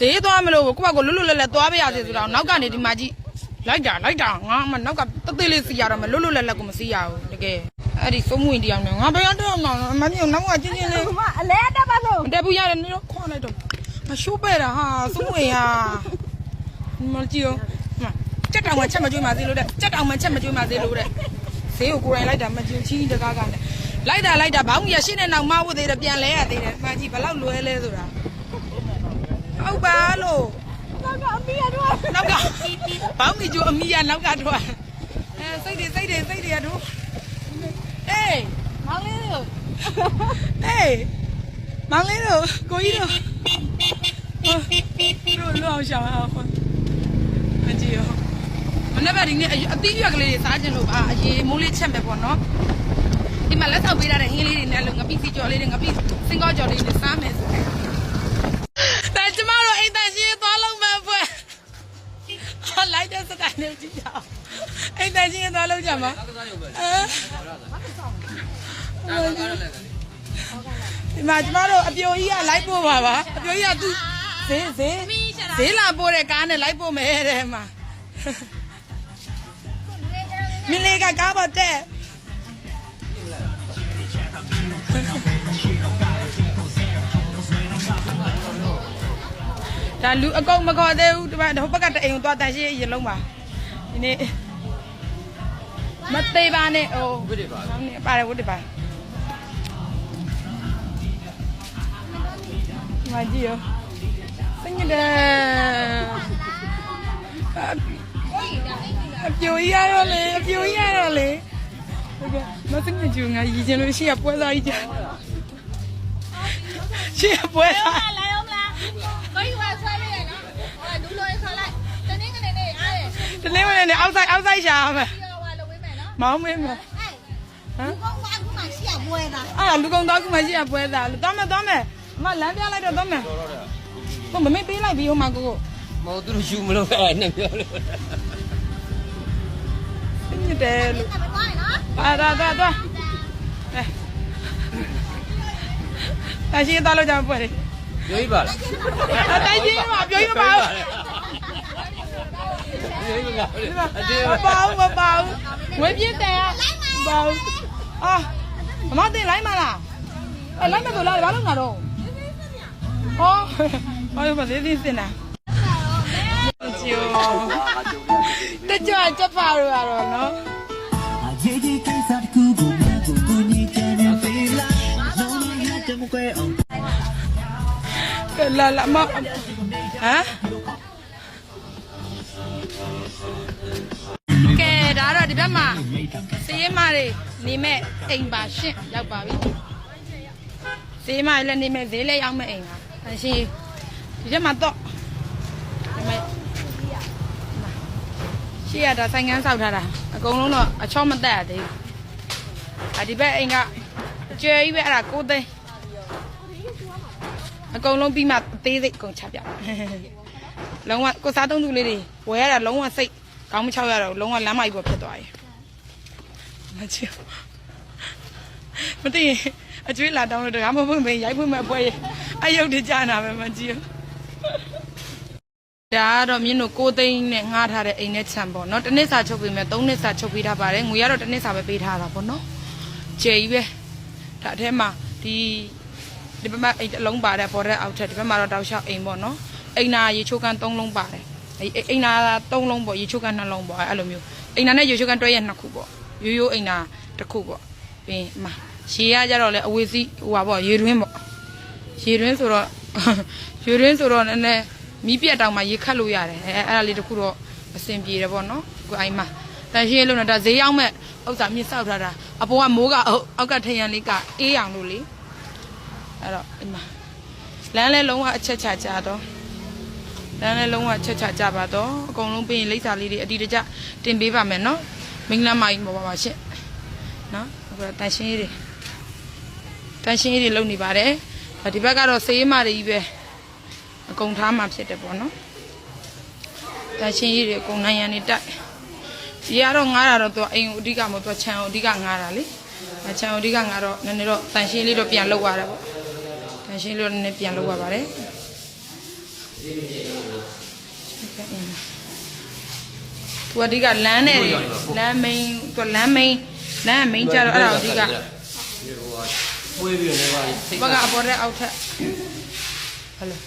ဒေးသွားမလို့ကိုယ့်ဘက်ကလွတ်လွတ်လပ်လပ်သွားပြရစီဆိုတော့နောက်ကနေဒီမှာကြီးလိုက်တာလိုက်တာငါမှနောက်ကတသေးလေးစီရတော့မလွတ်လွတ်လပ်လပ်ကိုမစီရဘူးတကယ်အဲ့ဒီစိုးမဝင်တရားနဲ့ငါဘယ်တော့မှမမြုံနောက်ကချင်းချင်းလေးမအလဲတက်ပါလို့မတက်ဘူးရတယ်နေတော့ခွန်လိုက်တော့မရှိုးပဲ့တာဟာစိုးမဝင်ဟာမကြည့်ရောကြက်တောင်မှချက်မကြွေးမှသေးလို့တဲ့ကြက်တောင်မှချက်မကြွေးမှသေးလို့တဲ့ဈေးကိုကိုယ်တိုင်လိုက်တာမကြည့်ချင်းတကားကနဲ့လိုက်တာလိုက်တာဘောင်းကြီးရှင်းတဲ့နောက်မဟုတ်သေးတယ်ပြန်လဲရသေးတယ်မှကြည့်ဘလောက်လွဲလဲဆိုတာ ဟုတ်ပါလို့တော့ကအမီးရတော့နောက်ကဘောင်းမီကျိုအမီးရနောက်ကထွက်အဲစိတ်တွေစိတ်တွေစိတ်တွေတို့အေးမောင်လေးတို့အေးမောင်လေးတို့ကိုကြီးတို့တို့လောအောင်ရှောင်းအောင်မကြည့်ရောမနေ့ကဒီနေ့အသီးရွက်ကလေးတွေစားကြလို့ပါအရေးမိုးလေးချက်မယ်ပေါ့နော်ဒီမှာလက်ဆောင်ပေးထားတဲ့ဟင်းလေးတွေနဲ့လို့ငပိစီကြော်လေးတွေငပိစင်ကောကြော်လေးတွေစားမယ်ဆိုតែ နဲ့ကြည့်ကြအောင်အိမ်တန်ရှင်းသွားလုံးကြမှာအဲဒီမှာကျမတို့အပြိုကြီးကလိုက်ပို့ပါပါအပြိုကြီးကသူဈေးဈေးဈေးလာပို့တဲ့ကားနဲ့လိုက်ပို့မယ်တဲ့မှာမင်းလေးကကားပေါ်တက်ဒါလူအကုန်မခေါ်သေးဘူးဒီဘက်ဟိုဘက်ကတအိမ်ကိုသွားတန်ရှင်းရေလုံးပါ ဒီနေ့မသေးပါနဲ့ဟိုဝတ်တယ်ပါပါတယ်ဝတ်တယ်ပါမကြည့်ရောစင်ကြတယ်အပြိုကြီးရတော့လေအပြိုကြီးရတော့လေဟုတ်ကဲ့မစင်ကြူငါရည်ချင်လို့ရှိရပွဲစားကြီးကြရှိရပွဲစား နေ့မနေ့နဲ့ outside outside ရှာရမယ်ပြီးတော့ဟိုလုပ်ပေးမယ်နော်မောင်းမင်းမဟဲ့ဟမ်ကောင်းကအခုမှရှိရပွဲတာအာလူကုန်သားကမရှိရပွဲသားသွားမယ်သွားမယ်အမလမ်းပြလိုက်တော့သွားမယ်ဟိုမမေ့ပေးလိုက်ပြီးဟိုမှာကိုကိုမဟုတ်သူတို့ယူမလို့အဲ့နဲ့ပြောလို့ပြည့်တယ်လို့ကမသွားရနော်အာဒါဒါဒါအဲအရှိသွားလို့ကြမှာပွဲတယ်ပြောပြပါလားအတိုင်းကြီးမှာပြောရပါဦးပြောပြပါ အတေးမပါဘူးမပါဘူးဝေးပြင်းတယ်ပါဘူးအာအမတင်လိုက်မလားအဲလိုက်မယ်ဆိုလားဘာလို့ငါတော့ဟောဟောမသေးသေးစ ဒါတော့ဒီဘက်မှာစည်ရင်မတွေနေမဲ့အိမ်ပါရှင့်ရောက်ပါပြီစည်ရင်မတွေလည်းနေမဲ့ဈေးလည်းရောက်မဲ့အိမ်ပါအရှင်ဒီဘက်မှာတော့ဒီမဲ့ရှေ့ရတာဆိုင်ငန်းဆောက်ထားတာအကုန်လုံးတော့အချောမတက်ရသေးဘူးအဒီဘက်အိမ်ကအကျွဲကြီးပဲအဲ့ဒါကိုသိန်းအကုန်လုံးပြီးမှအသေးစိတ်အကုန်ချပြလုံးဝကိုစားသုံးသူလေးတွေဝယ်ရတာလုံးဝစိတ် ကောင်းမချောက်ရတော့လုံးဝလမ်းမကြီးပေါ်ဖြစ်သွားတယ်မချစ်မသိရင်အကျွေးလာတောင်းလို့တကားမဖွင့်မရိုက်ဖွင့်မဲ့ပွဲအယုတ်တကြနာပဲမကြည့်ဒါကတော့မြင်းတို့ကိုသိန်းနဲ့ငှားထားတဲ့အိမ်နဲ့ခြံပေါ့နော်တစ်နှစ်စာချုပ်ပေးမယ်သုံးနှစ်စာချုပ်ပေးထားပါတယ်ငွေကတော့တစ်နှစ်စာပဲပေးထားတာပေါ့နော်ကျယ်ကြီးပဲဒါအထဲမှာဒီဒီဘက်မှာအိမ်တစ်လုံးပါတယ်ပေါ်တဲ့အောက်ထက်ဒီဘက်မှာတော့တောက်လျှောက်အိမ်ပေါ့နော်အိမ်နာရေချိုးကန်၃လုံးပါတယ် အိမ်အိမ်နာ၃လုံးပေါ့ရေချိုးကန်၂လုံးပေါ့အဲ့လိုမျိုးအိမ်နာနဲ့ရေချိုးကန်တွဲရနှစ်ခုပေါ့ရိုးရိုးအိမ်နာတစ်ခုပေါ့ပြီးရင်အမရေကကြတော့လေအဝေးစီးဟိုပါပေါ့ရေတွင်းပေါ့ရေတွင်းဆိုတော့ရေတွင်းဆိုတော့နည်းနည်းမီးပြတ်တောင်မှရေခတ်လို့ရတယ်အဲအဲ့ဒါလေးတစ်ခုတော့အဆင်ပြေတယ်ပေါ့နော်ကိုအိမ်မှာတန်ရှင်းလို့နော်ဒါဈေးရောက်မဲ့ဥစ္စာမြင့်ဆောက်ထားတာအပေါ်ကမိုးကအောက်ကထရန်လေးကအေးအောင်လို့လေအဲ့တော့ဒီမှာလမ်းလဲလုံးဝအချက်ချကြတော့ လမ်းလဲလုံးဝအချက်ချကြပါတော့အကုန်လုံးပြင်လိပ်စာလေးတွေအတီတကျတင်ပေးပါမယ်နော်မင်္ဂလာမိုင်းပေါ်ပါပါရှင့်နော်အခုတော့တန်ရှင်းရေးတွေတန်ရှင်းရေးတွေလုပ်နေပါတယ်ဒီဘက်ကတော့စေးမတွေကြီးပဲအကုန်ထားမှဖြစ်တယ်ပေါ့နော်တန်ရှင်းရေးတွေအကုန်နိုင်ရန်နေတိုက်ဒီကတော့ငားတာတော့သူအိမ်ကိုအဓိကမဟုတ်သူချန်ကိုအဓိကငားတာလေအချန်ကိုအဓိကငားတော့နည်းနည်းတော့တန်ရှင်းလေးတော့ပြန်လုပ်ရတယ်ပေါ့တန်ရှင်းလို့နည်းနည်းပြန်လုပ်ရပါတယ် သူအဓိကလမ်းနဲ့လမ်း main သူလမ်း main လမ်း main ကြတော့အဲ့ဒါအဓိကပွေးပြီးတော့လည်းပါစိတ်ဘက်ကအပေါ်တဲ့အောက်ထက်ဟယ်လို